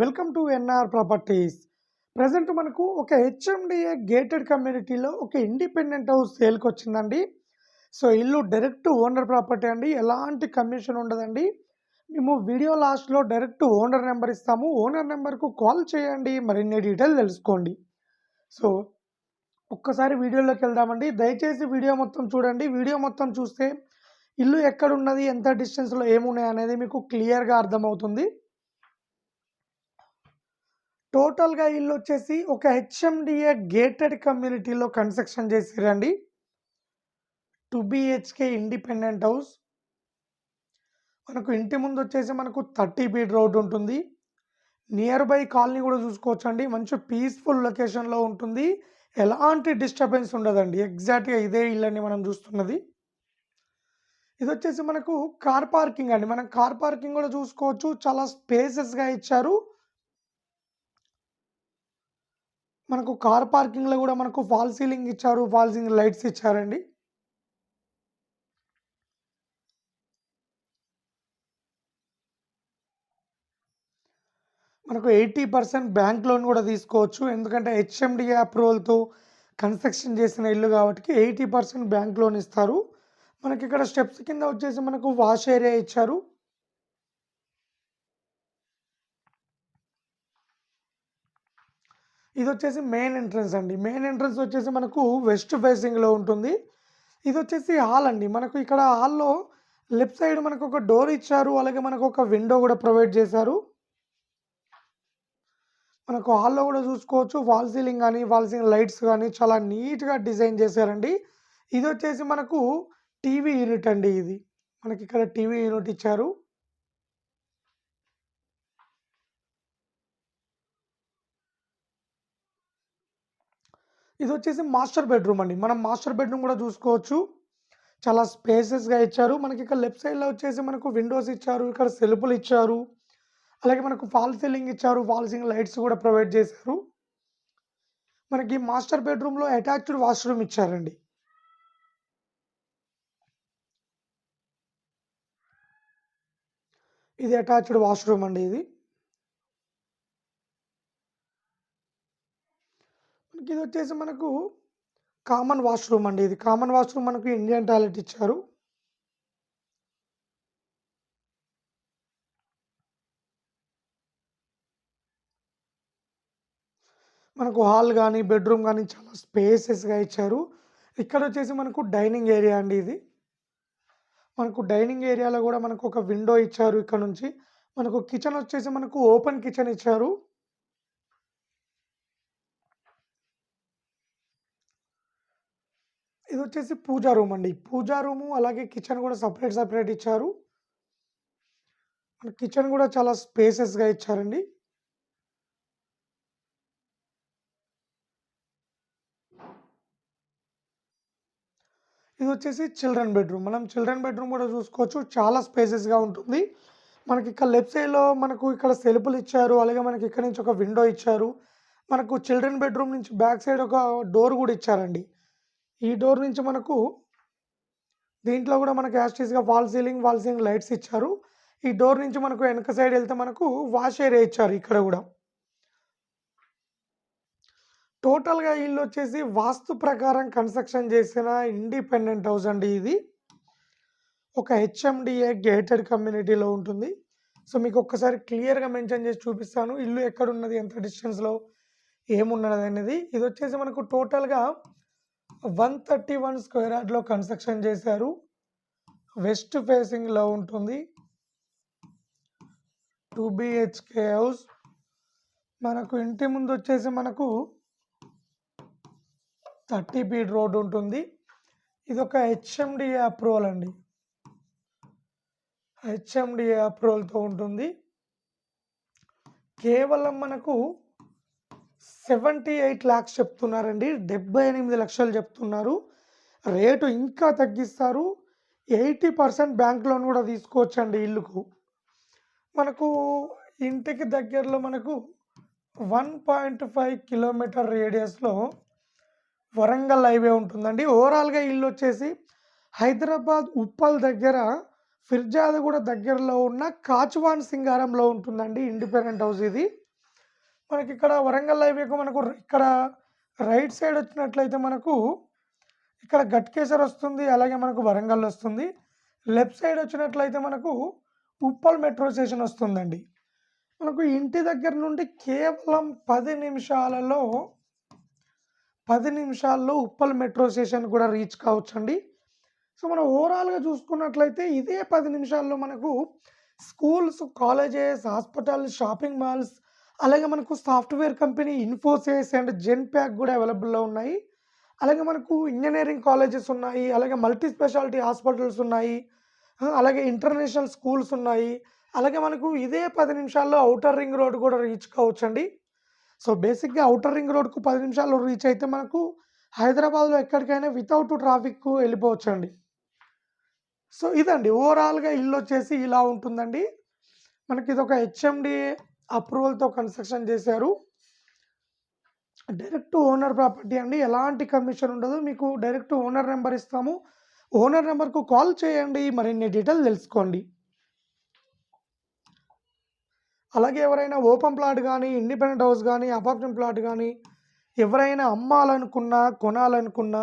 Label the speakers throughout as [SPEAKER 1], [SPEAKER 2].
[SPEAKER 1] Welcome to NR properties. Present మనకు ఒక HMDA gated కమ్యూనిటీలో ఒక ఇండిపెండెంట్ హౌస్ సేల్కి వచ్చిందండి సో ఇల్లు డైరెక్ట్ ఓనర్ ప్రాపర్టీ అండి. ఎలాంటి కమిషన్ ఉండదండి. మేము వీడియో లాస్ట్లో డైరెక్ట్ ఓనర్ నెంబర్ ఇస్తాము. ఓనర్ నెంబర్కు కాల్ చేయండి. మరిన్ని డీటెయిల్ తెలుసుకోండి. సో ఒక్కసారి వీడియోలోకి వెళ్దామండి. దయచేసి వీడియో మొత్తం చూడండి. వీడియో మొత్తం చూస్తే ఇల్లు ఎక్కడున్నది? ఎంత డిస్టెన్స్లో ఏమున్నాయి? అనేది మీకు క్లియర్గా అర్థమవుతుంది. టోటల్గా ఇల్లు వచ్చేసి ఒక హెచ్ఎండిఏ గేటెడ్ కమ్యూనిటీలో కన్స్ట్రక్షన్ చేసిరండి. Two BHK independent house. మనకు ఇంటి ముందు వచ్చేసి మనకు థర్టీ ఫీట్ రోడ్ ఉంటుంది. నియర్ బై కాలనీ కూడా చూసుకోవచ్చండి. మంచి పీస్ఫుల్ లొకేషన్లో ఉంటుంది. ఎలాంటి డిస్టర్బెన్స్ ఉండదండి. ఎగ్జాక్ట్గా ఇదే ఇల్లని మనం చూస్తున్నది. ఇది వచ్చేసి మనకు కార్ పార్కింగ్ అండి. మనం కార్ పార్కింగ్ కూడా చూసుకోవచ్చు. చాలా స్పేసెస్గా ఇచ్చారు. మనకు కార్ పార్కింగ్లో కూడా మనకు ఫాల్ సీలింగ్ ఇచ్చారు ఫాల్ సీలింగ్ లైట్స్ ఇచ్చారండి. మనకు ఎయిటీ పర్సెంట్ బ్యాంక్ లోన్ కూడా తీసుకోవచ్చు. ఎందుకంటే హెచ్ఎండిఏ అప్రూవల్తో కన్స్ట్రక్షన్ చేసిన ఇల్లు కాబట్టి ఎయిటీ పర్సెంట్ బ్యాంక్ లోన్ ఇస్తారు. మనకి ఇక్కడ స్టెప్స్ కింద వచ్చేసి మనకు వాష్ ఏరియా ఇచ్చారు. ఇది వచ్చేసి మెయిన్ ఎంట్రన్స్ అండి. మెయిన్ ఎంట్రన్స్ వచ్చేసి మనకు వెస్ట్ ఫేసింగ్లో ఉంటుంది. ఇది వచ్చేసి హాల్ అండి. మనకు ఇక్కడ హాల్లో లెఫ్ట్ సైడ్ మనకు ఒక డోర్ ఇచ్చారు. అలాగే మనకు ఒక విండో కూడా ప్రొవైడ్ చేశారు. మనకు హాల్లో కూడా చూసుకోవచ్చు. వాల్ సీలింగ్ కానీ వాల్ సీలింగ్ లైట్స్ కానీ చాలా నీట్గా డిజైన్ చేశారండి. ఇది వచ్చేసి మనకు టీవీ యూనిట్ అండి ఇది. మనకి ఇక్కడ టీవీ యూనిట్ ఇచ్చారు. ఇది వచ్చేసి మాస్టర్ బెడ్రూమ్ అండి. మనం మాస్టర్ బెడ్రూమ్ కూడా చూసుకోవచ్చు. చాలా స్పేసెస్గా ఇచ్చారు. మనకి ఇక్కడ లెఫ్ట్ సైడ్లో వచ్చేసి మనకు విండోస్ ఇచ్చారు ఇక్కడ సెల్ఫులు ఇచ్చారు అలాగే మనకు ఫాల్ సీలింగ్ ఇచ్చారు ఫాల్ సీలింగ్ లైట్స్ కూడా ప్రొవైడ్ చేశారు. మనకి మాస్టర్ బెడ్రూమ్లో అటాచ్డ్ వాష్రూమ్ ఇచ్చారండి. ఇది అటాచ్డ్ వాష్రూమ్ అండి ఇది. మనకి ఇది వచ్చేసి మనకు కామన్ వాష్రూమ్ అండి. ఇది కామన్ వాష్రూమ్ మనకు ఇండియన్ టాయిలెట్ ఇచ్చారు. మనకు హాల్ కానీ బెడ్రూమ్ కానీ చాలా స్పేసెస్గా ఇచ్చారు. ఇక్కడ వచ్చేసి మనకు డైనింగ్ ఏరియా అండి ఇది. మనకు డైనింగ్ ఏరియాలో కూడా మనకు ఒక విండో ఇచ్చారు ఇక్కడ నుంచి. మనకు కిచెన్ వచ్చేసి మనకు ఓపెన్ కిచెన్ ఇచ్చారు. వచ్చేసి పూజా రూమ్ అండి. పూజా రూము అలాగే కిచెన్ కూడా సపరేట్ సపరేట్ ఇచ్చారు. కిచెన్ కూడా చాలా స్పేసెస్గా ఇచ్చారండి. ఇది వచ్చేసి చిల్డ్రన్ బెడ్రూమ్. మనం చిల్డ్రన్ బెడ్రూమ్ కూడా చూసుకోవచ్చు. చాలా స్పేసెస్గా ఉంటుంది. మనకి ఇక్కడ లెఫ్ట్ సైడ్లో మనకు ఇక్కడ సెల్పులు ఇచ్చారు. అలాగే మనకి ఇక్కడ నుంచి ఒక విండో ఇచ్చారు. మనకు చిల్డ్రన్ బెడ్రూమ్ నుంచి బ్యాక్ సైడ్ ఒక డోర్ కూడా ఇచ్చారండి. ఈ డోర్ నుంచి మనకు దీంట్లో కూడా మనకు యాస్టీస్గా wall ceiling wall ceiling lights ఇచ్చారు. ఈ డోర్ నుంచి మనకు వెనక సైడ్ వెళ్తే మనకు వాష్ ఏరియా ఇచ్చారు ఇక్కడ కూడా. టోటల్గా ఇల్లు వచ్చేసి వాస్తు ప్రకారం కన్స్ట్రక్షన్ చేసిన ఇండిపెండెంట్ హౌస్ అండి ఇది. ఒక హెచ్ఎండిఏ గేటెడ్ కమ్యూనిటీలో ఉంటుంది. సో మీకు ఒక్కసారి క్లియర్గా మెన్షన్ చేసి చూపిస్తాను. ఇల్లు ఎక్కడున్నది ఎంత డిస్టెన్స్లో ఏమున్నది అనేది. ఇది వచ్చేసి మనకు టోటల్గా వన్ థర్టీ వన్ స్క్వేర్ యార్డ్లో కన్స్ట్రక్షన్ చేశారు. వెస్ట్ ఫేసింగ్లో ఉంటుంది. Two BHK house. మనకు ఇంటి ముందు వచ్చేసి మనకు థర్టీ ఫీట్ రోడ్ ఉంటుంది. ఇది ఒక హెచ్ఎండిఏ అప్రూవల్ అండి. హెచ్ఎండిఏ అప్రూవల్తో ఉంటుంది. కేవలం మనకు సెవెంటీ ఎయిట్ ల్యాక్స్ చెప్తున్నారండి. డెబ్బై ఎనిమిది లక్షలు చెప్తున్నారు. రేటు ఇంకా తగ్గిస్తారు. ఎయిటీ పర్సెంట్ బ్యాంక్ లోన్ కూడా తీసుకోవచ్చండి ఇల్లుకు. మనకు ఇంటికి దగ్గరలో మనకు వన్ పాయింట్ ఫైవ్ కిలోమీటర్ రేడియస్లో వరంగల్ హైవే ఉంటుందండి. ఓవరాల్గా ఇల్లు వచ్చేసి హైదరాబాద్ ఉప్పల్ దగ్గర ఫిర్జాదగూడ దగ్గరలో ఉన్న కాచువాన్ సింగారంలో ఉంటుందండి. ఇండిపెండెంట్ హౌస్ ఇది. మనకి ఇక్కడ వరంగల్ హైవేకు మనకు ఇక్కడ రైట్ సైడ్ వచ్చినట్లయితే మనకు ఇక్కడ గట్కేసర్ వస్తుంది అలాగే మనకు వరంగల్ వస్తుంది. లెఫ్ట్ సైడ్ వచ్చినట్లయితే మనకు ఉప్పల్ మెట్రో స్టేషన్ వస్తుందండి. మనకు ఇంటి దగ్గర నుండి కేవలం పది నిమిషాలలో పది నిమిషాల్లో ఉప్పల్ మెట్రో స్టేషన్ కూడా రీచ్ కావచ్చండి. సో మనం ఓవరాల్గా చూసుకున్నట్లయితే ఇదే పది నిమిషాల్లో మనకు schools colleges hospitals shopping malls అలాగే మనకు software company Infosys and Genpact కూడా అవైలబుల్లో ఉన్నాయి. అలాగే మనకు ఇంజనీరింగ్ కాలేజెస్ ఉన్నాయి. అలాగే మల్టీ స్పెషాలిటీ హాస్పిటల్స్ ఉన్నాయి. అలాగే ఇంటర్నేషనల్ స్కూల్స్ ఉన్నాయి. అలాగే మనకు ఇదే పది నిమిషాల్లో అవుటర్ రింగ్ రోడ్ కూడా రీచ్ కావచ్చండి. సో బేసిక్గా అవుటర్ రింగ్ రోడ్కు పది నిమిషాల్లో రీచ్ అయితే మనకు హైదరాబాద్లో ఎక్కడికైనా వితౌట్ ట్రాఫిక్ వెళ్ళిపోవచ్చండి. సో ఇదండి. ఓవరాల్గా ఇల్లు వచ్చేసి ఇలా ఉంటుందండి. మనకి ఇది ఒక హెచ్ఎండి అప్రూవల్తో కన్స్ట్రక్షన్ చేశారు. డైరెక్ట్ ఓనర్ ప్రాపర్టీ అండి. ఎలాంటి కమిషన్ ఉండదు. మీకు డైరెక్ట్ ఓనర్ నెంబర్ ఇస్తాము. ఓనర్ నెంబర్కు కాల్ చేయండి. మరిన్ని డీటెయిల్ తెలుసుకోండి. అలాగే ఎవరైనా ఓపెన్ ప్లాట్ కానీ ఇండిపెండెంట్ హౌస్ కానీ అపార్ట్మెంట్ ప్లాట్ కానీ ఎవరైనా అమ్మాలనుకున్నా కొనాలనుకున్నా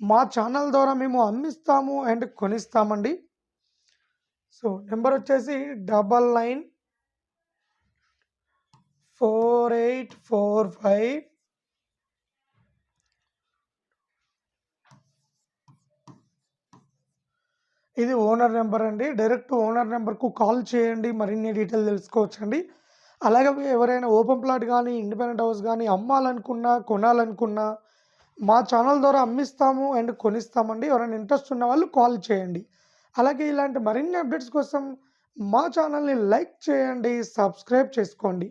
[SPEAKER 1] మా ఛానల్ ద్వారా మేము అమ్మిస్తాము అండ్ కొనిస్తామండి. సో నెంబర్ వచ్చేసి double nine four eight four five. ఇది ఓనర్ నెంబర్ అండి. డైరెక్ట్ ఓనర్ నెంబర్కు కాల్ చేయండి. మరిన్ని డీటెయిల్ తెలుసుకోవచ్చండి. అలాగే ఎవరైనా ఓపెన్ ప్లాట్ కానీ ఇండిపెండెంట్ హౌస్ కానీ అమ్మాలనుకున్నా కొనాలనుకున్నా మా ఛానల్ ద్వారా అమ్మిస్తాము అండ్ కొనిస్తామండి. ఎవరైనా ఇంట్రెస్ట్ ఉన్న వాళ్ళు కాల్ చేయండి. అలాగే ఇలాంటి మరిన్ని అప్డేట్స్ కోసం మా ఛానల్ని లైక్ చేయండి సబ్స్క్రైబ్ చేసుకోండి.